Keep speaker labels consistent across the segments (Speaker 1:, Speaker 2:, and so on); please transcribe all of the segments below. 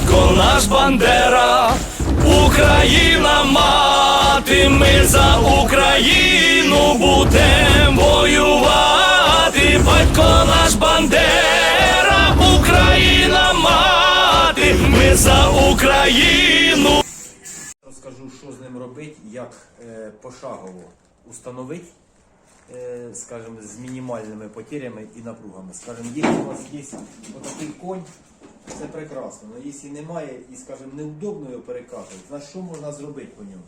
Speaker 1: батько наш Бандера, Україна мати, ми за Україну будем воювати, батько наш Бандера, Україна мати, ми за Україну.
Speaker 2: Розкажу, що з ним робити, як е, пошагово установити, е, скажімо, з мінімальними потерями і напругами. Скажімо, якщо у вас є отакий конь, це прекрасно. Але якщо немає і, скажімо, неудобно його перекатувати, значить що можна зробити по ньому?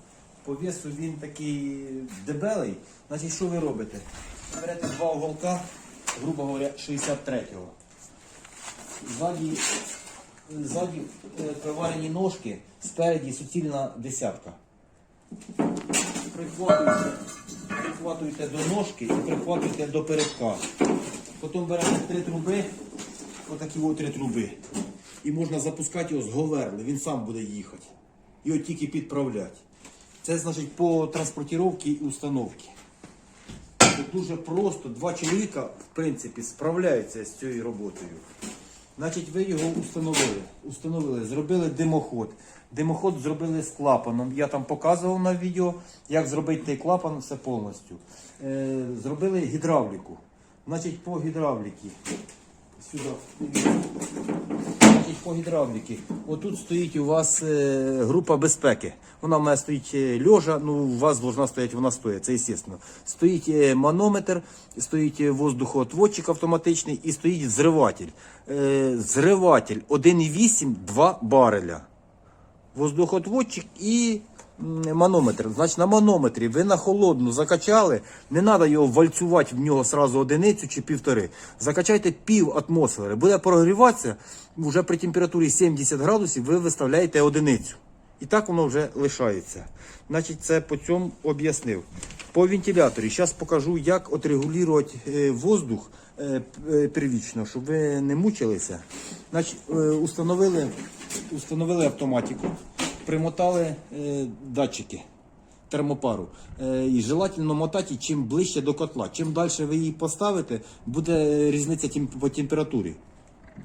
Speaker 2: По весу він такий дебелий, значить що ви робите? Берете два уголка, грубо говоря, 63-го. Ззаді, ззаді е, приварені ножки, спереді суцільна десятка. Прихватуєте, прихватуєте до ножки і прихватуєте до передка. Потім берете три труби, отакі от три труби. І можна запускати його з говерли, він сам буде їхати. Його тільки підправляти. Це значить по транспортировці і установці. Це дуже просто. Два чоловіка, в принципі, справляються з цією роботою. Значить, ви його установили. Установили, зробили димоход. Димоход зробили з клапаном. Я там показував на відео, як зробити той клапан, все повністю. Е, зробили гідравліку. Значить, по гідравліки. Сюди. Значить, по гідравліки. Отут стоїть у вас е, група безпеки. Вона в мене стоїть е, льожа, ну у вас должна стояти, вона стоїть, це естественно. Стоїть е, манометр, стоїть е, воздухоотводчик автоматичний і стоїть зриватель. Е, зриватель 1,8 2 бареля. Воздухоотводчик і манометр. Значить, на манометрі ви на холодну закачали, не треба його вальцювати в нього сразу одиницю чи півтори. Закачайте пів атмосфери. Буде прогріватися, вже при температурі 70 градусів ви виставляєте одиницю. І так воно вже лишається. Значить, це по цьому об'яснив. По вентиляторі зараз покажу, як отрегулювати е, воздух е, е, первічно, щоб ви не мучилися. Значить, установили, установили автоматику, примотали е, датчики термопару. Е, І желательно мотати чим ближче до котла. Чим далі ви її поставите, буде різниця тем- по температурі.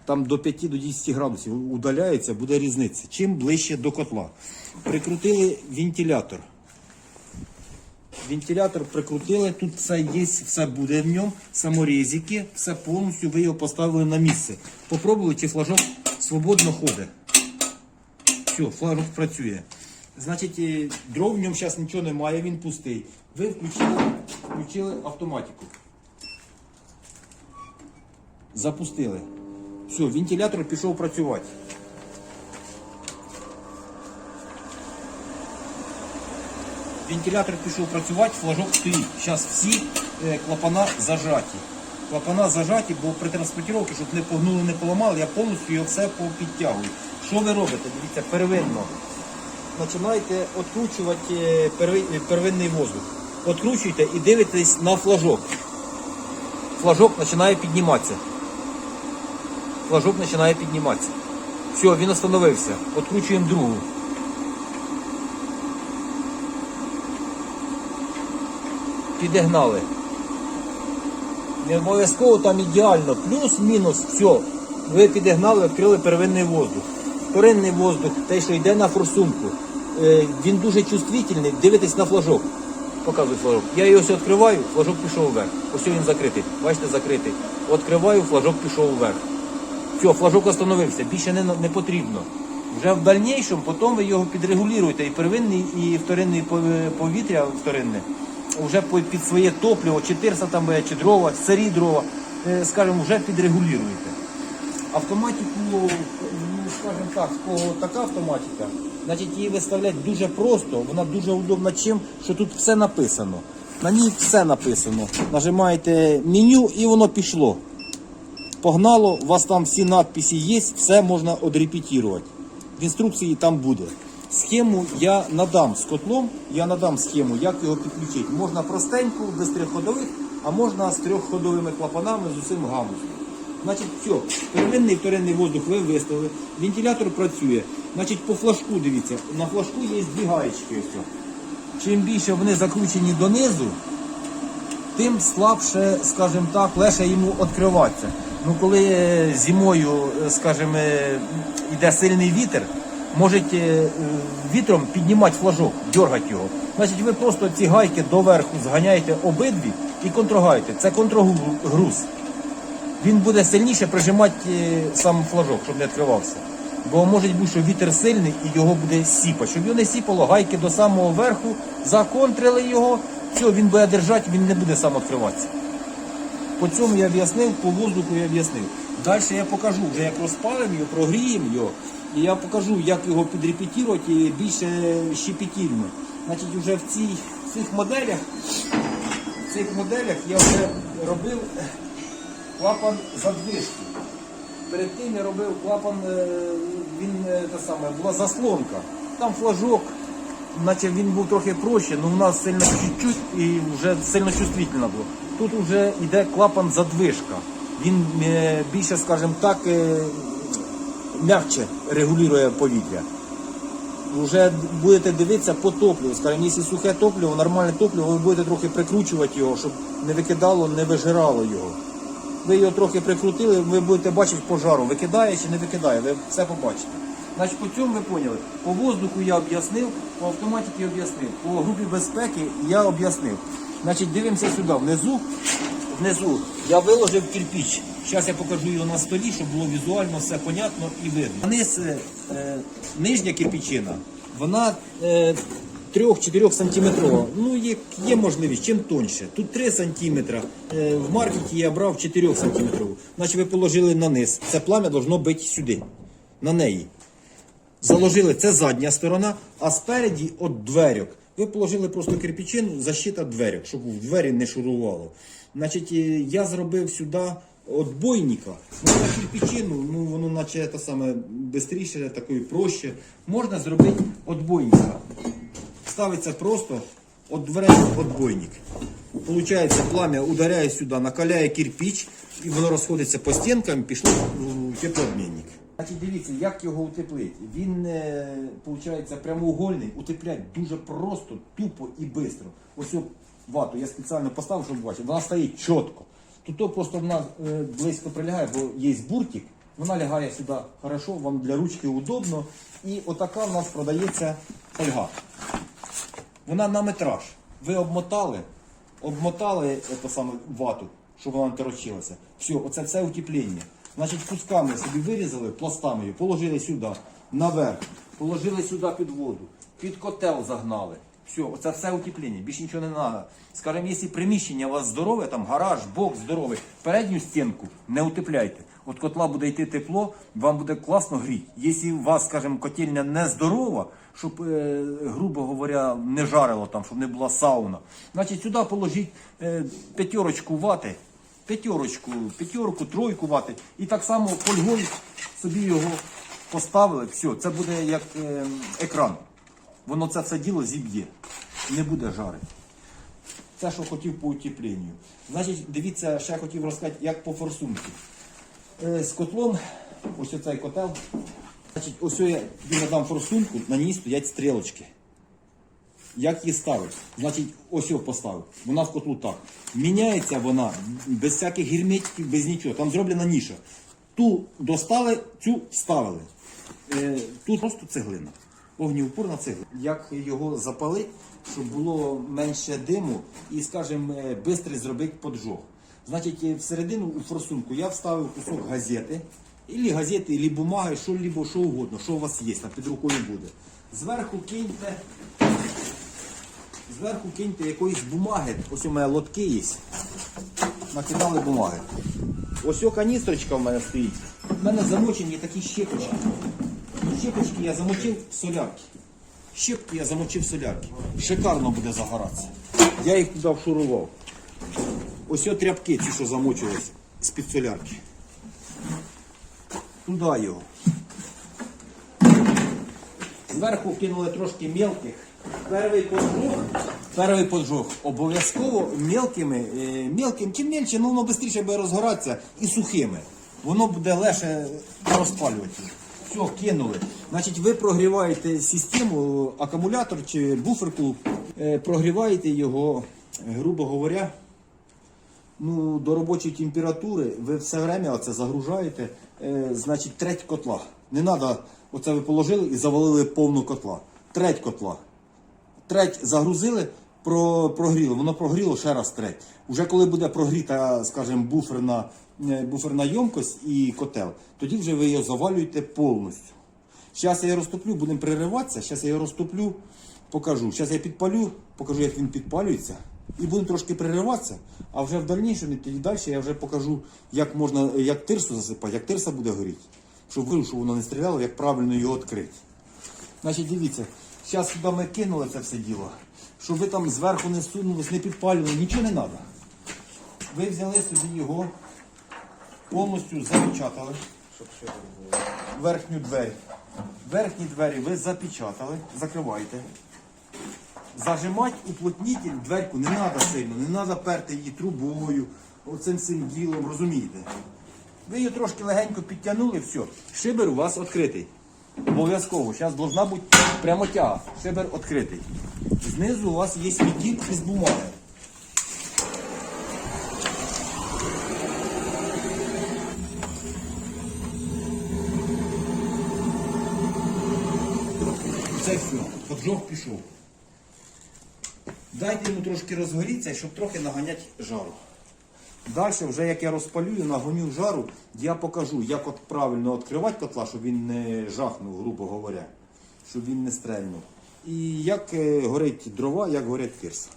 Speaker 2: Там до 5 до 10 градусів удаляється, буде різниця. Чим ближче до котла. Прикрутили вентилятор. Вентилятор прикрутили, тут все є, все буде в ньому, саморізики, все повністю ви його поставили на місце. Попробували, чи флажок свободно ходить. Все, флажок працює. Значить, е, дров в ньому зараз нічого немає, він пустий. Ви включили, включили автоматику. Запустили. Все, вентилятор пішов працювати. Вентилятор пішов працювати, флажок стоїть. Зараз всі е, клапана зажаті. Клапана зажаті, бо при транспортировці, щоб не погнули, не поламали, я повністю його все підтягую. Що ви робите? Дивіться, первинно. Починаєте відкручувати е, е, первинний воздух. Откручуєте і дивитесь на флажок. Флажок починає підніматися. Флажок починає підніматися. Все, він остановився. Откручуємо другу. Підігнали. Не обов'язково там ідеально. Плюс-мінус, все. Ви підігнали, відкрили первинний воздух. Вторинний воздух, те, що йде на форсунку. Е, він дуже чувствительний. Дивитесь на флажок. Показую флажок. Я його ось відкриваю, флажок пішов вверх. Ось він закритий. Бачите, закритий. Відкриваю, флажок пішов вверх. Все, флажок остановився, більше не, не потрібно. Вже в дальнішому, потім ви його підрегулюєте і первинний, і вторинний пов- повітря вторинне, вже під своє топливо, чи тирса там буде, чи дрова, сирі дрова, е, скажімо, вже підрегулюєте. Автоматику, скажімо так, в кого така автоматика, значить її виставляти дуже просто, вона дуже удобна чим, що тут все написано. На ній все написано. Нажимаєте меню і воно пішло. Погнало, у вас там всі надписи є, все можна одрепетувати. В інструкції там буде. Схему я надам з котлом, я надам схему, як його підключити. Можна простеньку, без трьохходових, а можна з трьохходовими клапанами з усім гамусом. Значить, все, первинний вторинний воздух ви виставили, вентилятор працює. Значить, по флажку дивіться, на флажку є дві гаєчки. Ось. Чим більше вони закручені донизу, тим слабше, скажімо так, легше йому відкриватися. Ну, коли е, зимою, е, скажімо, е, йде сильний вітер, може е, е, вітром піднімати флажок, дергати його. Значить, ви просто ці гайки доверху зганяєте обидві і контрогаєте. Це контрогруз. Він буде сильніше прижимати е, сам флажок, щоб не відкривався. Бо може бути, що вітер сильний і його буде сіпати. Щоб його не сіпало, гайки до самого верху, законтрили його, все, він буде держати, він не буде сам відкриватися. По цьому я об'яснив, по воздуху я об'яснив. Далі я покажу, вже як розпалимо його, прогріємо його, і я покажу, як його підрепетувати більше щепетільно. Значить, вже в, цій, цих моделях, в цих моделях я вже робив клапан задвижки. Перед тим я робив клапан, е, він е, те саме, була заслонка. Там флажок, наче він був трохи проще, але в нас сильно чуть-чуть і вже сильно чувствительно було. Тут вже йде клапан задвижка. Він е, більше, скажімо так, м'якче регулює повітря. Вже будете дивитися по топливу. Скажімо, якщо сухе топливо, нормальне топливо, ви будете трохи прикручувати його, щоб не викидало, не вижирало його. Ви його трохи прикрутили, ви будете бачити пожару, викидає чи не викидає, ви все побачите. Значить, по цьому ви поняли. По воздуху я об'яснив, по автоматиці об'яснив, по групі безпеки я об'яснив. Значить, дивимося сюди, внизу, внизу я виложив кирпич. Зараз я покажу його на столі, щоб було візуально все понятно і видно. Низ, е, е, нижня кирпичина, вона е, 3-4 сантиметрова. Ну, є, є можливість, чим тоньше. Тут 3 сантиметра. Е, в маркеті я брав 4 сантиметрову. Значить ви положили на низ. Це плам'я должно бити сюди, на неї. Заложили, це задня сторона, а спереді от дверок. Ви положили просто кирпичину, защита дверок, щоб в двері не шурувало. Значить, е, я зробив сюди отбойника. Ну, на кирпичину, ну воно наче те саме швидше, такою проще. Можна зробити отбойника. Ставиться просто от дверей отбойник. Получається, пламя ударяє сюди, накаляє кирпич, і воно розходиться по стінкам, пішло в теплообмінник. Значить, дивіться, як його утеплити. Він, е, виходить, прямоугольний, утеплять дуже просто, тупо і швидко. Ось вату я спеціально поставив, щоб бачити. Вона стоїть чітко. Тут просто вона е, близько прилягає, бо є буртик. Вона лягає сюди хорошо, вам для ручки удобно. І отака в нас продається фольга. Вона на метраж. Ви обмотали, обмотали це саме вату, щоб вона не торочилася. Все, оце все утеплення. Значить, кусками собі вирізали, пластами її, положили сюди, наверх, положили сюди під воду, під котел загнали. Все, оце все утеплення, більше нічого не треба. Скажімо, якщо приміщення у вас здорове, там гараж, бокс здоровий, передню стінку не утепляйте. От котла буде йти тепло, вам буде класно гріти. Якщо у вас, скажімо, котельня не здорова, щоб, е, грубо говоря, не жарило там, щоб не була сауна, значить сюди положіть е, п'ятерочку вати, п'ятерочку, п'ятерку, тройку вати. І так само фольгою собі його поставили. Все, це буде як е, екран. Воно це все діло зіб'є. Не буде жарити. Це, що хотів по утепленню. Значить, дивіться, ще я хотів розказати, як по форсунці. Е, з котлом, ось оцей котел. Значить, ось я надам форсунку, на ній стоять стрілочки. Як її ставити? Значить, ось його поставив. Вона в котлу так. Міняється вона без всяких герметиків, без нічого. Там зроблена ніша. Ту достали, цю вставили. Е, тут просто цеглина. Вогнеупорна цегла. Як його запалити, щоб було менше диму і, скажімо, швидко зробити поджог. Значить, е, всередину у форсунку я вставив кусок газети, Ілі газети, ілі бумаги, що либо що угодно, що у вас є, там під рукою буде. Зверху киньте, зверху киньте якоїсь бумаги. Ось у мене лотки є. Накидали бумаги. Ось о каністрочка в мене стоїть. У мене замочені такі щепочки. Щепочки я замочив в солярки. Щепки я замочив в солярки. Шикарно буде загоратися. Я їх туди вшурував. Ось тряпки, ці, що замочились з-під солярки. Туди його. Зверху кинули трошки мелких. Перший поджог, перший поджог обов'язково мелкими, е, мелким, чим мельче, ну воно швидше буде розгоратися і сухими. Воно буде легше розпалювати. Все, кинули. Значить, ви прогріваєте систему, акумулятор чи буферку, е, прогріваєте його, грубо говоря, ну, до робочої температури ви все время оце загружаєте, е, значить, треть котла. Не треба, оце ви положили і завалили повну котла. Треть котла. Треть загрузили, про, прогріли. Воно прогріло ще раз треть. Уже коли буде прогріта, скажімо, буферна, е, буферна ємкость і котел, тоді вже ви його завалюєте повністю. Зараз я розтоплю, будемо перериватися. Зараз я його розтоплю, покажу. Зараз я підпалю, покажу, як він підпалюється. І будемо трошки перериватися, а вже в дальнішому, тоді далі я вже покажу, як можна, як тирсу засипати, як тирса буде горіти. Щоб ви, щоб воно не стріляло, як правильно його відкрити. Значить, дивіться, зараз сюди ми кинули це все діло. Щоб ви там зверху не сунулись, не підпалювали, нічого не треба. Ви взяли собі його, повністю запечатали. Верхню двері. Верхні двері ви запечатали, закриваєте. Зажимати уплотнітель дверку не треба сильно, не треба перти її трубою, оцим цим ділом, розумієте? Ви її трошки легенько підтягнули, все. Шибер у вас відкритий. Обов'язково. Зараз должна бути прямо тяга. Шибер відкритий. Знизу у вас є відділ із бумаги. Це все. Поджог пішов. Дайте йому трошки розгорітися, щоб трохи наганяти жару. Далі, вже як я розпалюю, нагоню жару, я покажу, як от правильно відкривати котла, щоб він не жахнув, грубо говоря, щоб він не стрельнув. І як е, горить дрова, як горять тирса.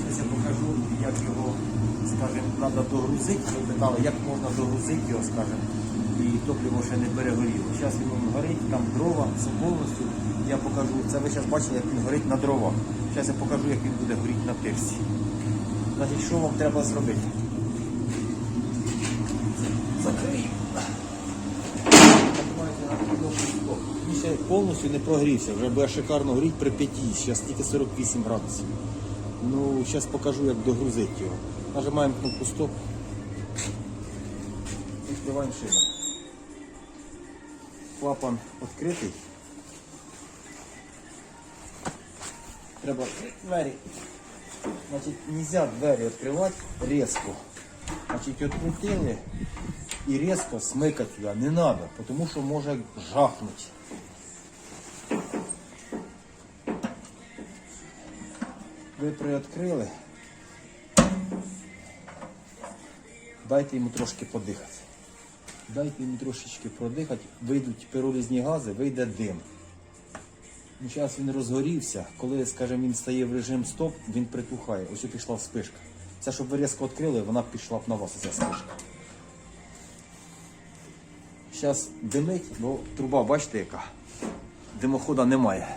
Speaker 2: Зараз я покажу, як його, треба догрузити. Ви питали, як можна догрузити його, скажімо, і топливо ще не перегоріло. Зараз він горить, там дрова, все повністю. Я покажу, це ви зараз бачили, як він горить на дровах. Зараз я покажу, як він буде горіти на тирсі. Значить, що вам треба зробити? Закрию. Він ще повністю не прогрівся, вже буде шикарно горіти при 5, зараз тільки 48 градусів. Ну, зараз покажу, як догрузити його. Нажимаємо кнопку стоп. Відкриваємо шибер. Клапан відкритий. Треба двері. Значить, нельзя двері відкривати різко. Значить, відкрутили і різко смикати туди не треба, тому що може жахнути. Ви приоткрили. Дайте йому трошки подихати. Дайте йому трошечки продихати, вийдуть пиролізні гази, вийде дим. Ну, зараз він розгорівся, коли, скажімо, він стає в режим стоп, він притухає. Ось пішла вспишка. Це, щоб ви різко відкрили, вона пішла б на вас, ця спишка. Зараз димить, бо труба, бачите, яка? Димохода немає.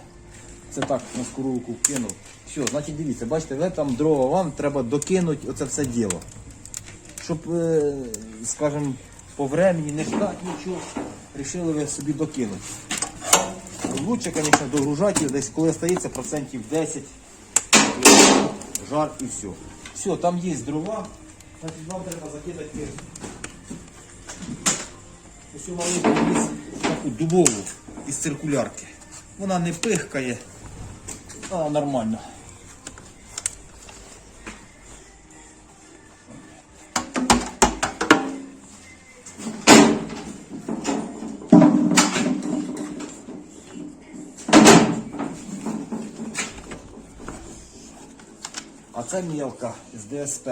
Speaker 2: Це так, на скору руку кинув. Все, значить дивіться, бачите, там дрова, вам треба докинути оце все діло. Щоб, е, скажімо, по времени не ждати нічого, рішили ви собі докинути. Лучше, звісно, догружати десь, коли стається процентів 10, жар і все. Все, там є дрова, значить вам треба закидати. Ось маленьку є таку дубову із циркулярки. Вона не пихкає, а нормально. А це мілка з ДСП.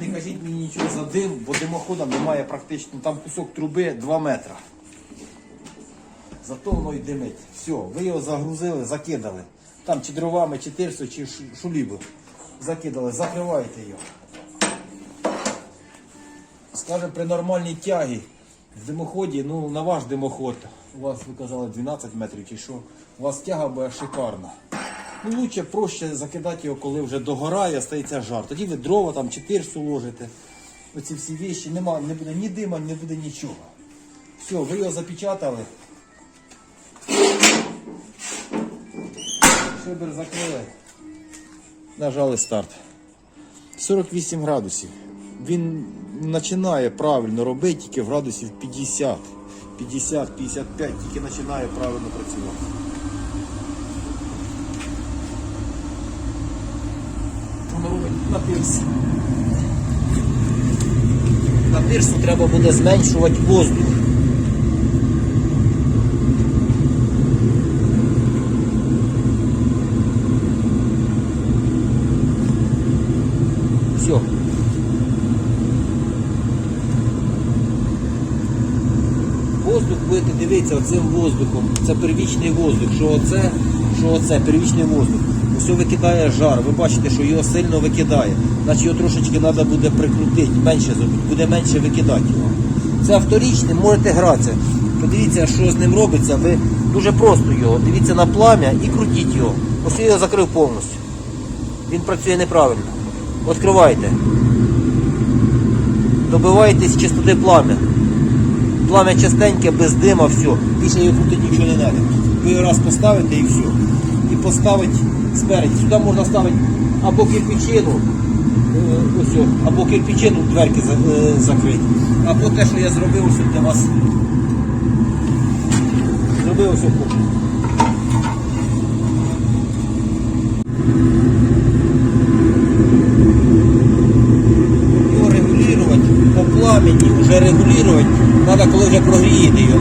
Speaker 2: Не кажіть мені нічого за дим, бо димохода немає практично. Там кусок труби 2 метри. Зато воно й димить. Все, ви його загрузили, закидали. Там чи дровами, чи тирсою, чи шулібу. Закидали, закриваєте його. Скажем, при нормальній тягі в димоході, ну на ваш димоход, у вас ви казали 12 метрів чи що, у вас тяга буде шикарна. Ну, лучше проще закидати його, коли вже догорає, стається жар. Тоді ви дрова там чи тирсу ложите. Оці всі віші, нема, не буде ні дима, не буде нічого. Все, ви його запечатали. Шибер закрили. Нажали старт. 48 градусів. Він починає правильно робити тільки в градусів 50. 50, 55, тільки починає правильно працювати. На пирсі. На пірсу треба буде зменшувати воздух. Все. Дивитися оцим воздухом. Це первічний воздух. Що оце, що оце, первічний воздух. Усе викидає жар. Ви бачите, що його сильно викидає. Значить його трошечки треба буде прикрутити, менше зробити, буде менше викидати його. Це вторічний, можете гратися. Подивіться, що з ним робиться. Ви дуже просто його. Дивіться на плам'я і крутіть його. Ось я його закрив повністю. Він працює неправильно. Відкривайте. Добиваєтесь чистоти плам'я. Плам'я частеньке, без дима, все. Більше його крутити нічого не треба. Ви раз поставите і все. І поставити спереді. Сюди можна ставити або кирпичину, е, ось, або кирпичину дверки е, закрити. Або те, що я зробив ось для вас. Зробив ось ось. його регулювати по пламені, вже регулювати, треба коли вже прогрієте його,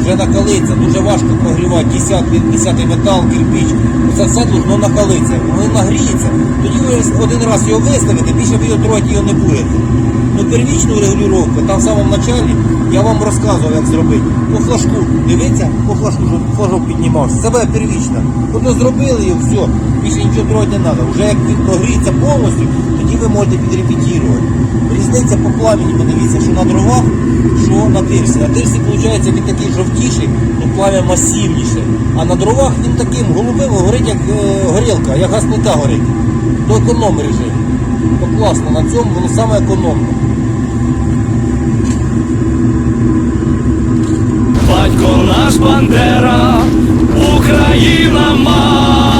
Speaker 2: вже накалиться, дуже важко прогрівати 10, 10 метал, кирпич. Це все должно накалитися. Коли нагріється, тоді ви один раз його виставите, більше ви його трогати його не будете. Ну первічну регулювання, там в самому началі я вам розказував, як зробити. По флажку, дивіться, по флажку, щоб флажок піднімався. Це первічна. Тобто зробили і все, більше нічого трогати не треба. Вже як прогріється повністю, тоді ви можете підрепетірувати. Різниця по пламені, подивіться, що на дровах, що на тирсі. На тирсі, виходить, він такий жовтіший, ну плам'я масивніше. А на дровах він таким голубим горить, як е, горілка, як газ плита горить. То економ режим. То класно, на цьому воно саме економне.
Speaker 1: Батько наш Бандера, Україна